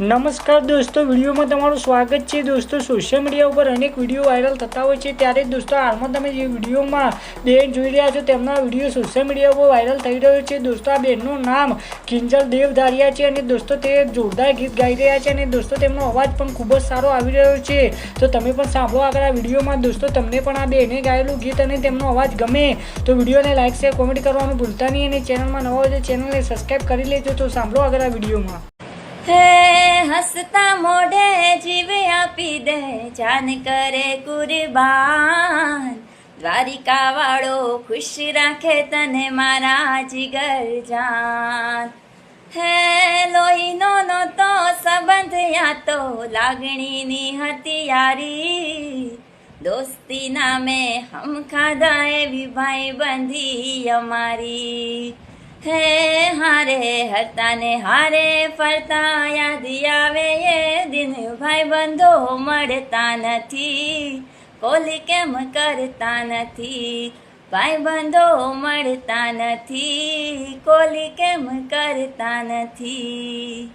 નમસ્કાર દોસ્તો, વિડીયોમાં તમારું સ્વાગત છે. દોસ્તો સોશિયલ મીડિયા ઉપર અનેક વીડિયો વાયરલ થતા હોય છે. ત્યારે દોસ્તો, હાલમાં તમે જે વિડીયોમાં બેન જોઈ રહ્યા છો, તેમના વીડિયો સોશિયલ મીડિયા ઉપર વાયરલ થઈ રહ્યો છે. દોસ્તો, આ બેનનું નામ કિંજલ દેવધારિયા છે અને દોસ્તો, તે જોરદાર ગીત ગાઈ રહ્યા છે અને દોસ્તો, તેમનો અવાજ પણ ખૂબ જ સારો આવી રહ્યો છે. તો તમે પણ સાંભળો આગળ આ વિડીયોમાં. દોસ્તો, તમને પણ આ બેને ગાયેલું ગીત અને તેમનો અવાજ ગમે, તો વિડીયોને લાઇક શેર કોમેન્ટ કરવાનું ભૂલતા નહીં અને ચેનલમાં નવા હોય તો ચેનલને સબસ્ક્રાઈબ કરી લેજો. તો સાંભળો આગળ આ વિડીયોમાં. હે, હસતા મોઢે જીવ આપી દે, જાન કરે કુરબાન. દ્વારિકા વાળો ખુશ રાખે તને મારા જીગર જાન. હે, લોહીનો નહોતો સંબંધ યા તો લાગણીની હતી યારી. દોસ્તી નામે હમ ખાધા એવી ભાઈ બંધી અમારી. હે, હારે હરતા ને હારે ફરતા યાદી આવે એ દિન ભાઈ બંધો મળતા નથી. કોલી કેમ કરતા નથી? ભાઈ બંધો મળતા નથી. કોલી કેમ કરતા નથી?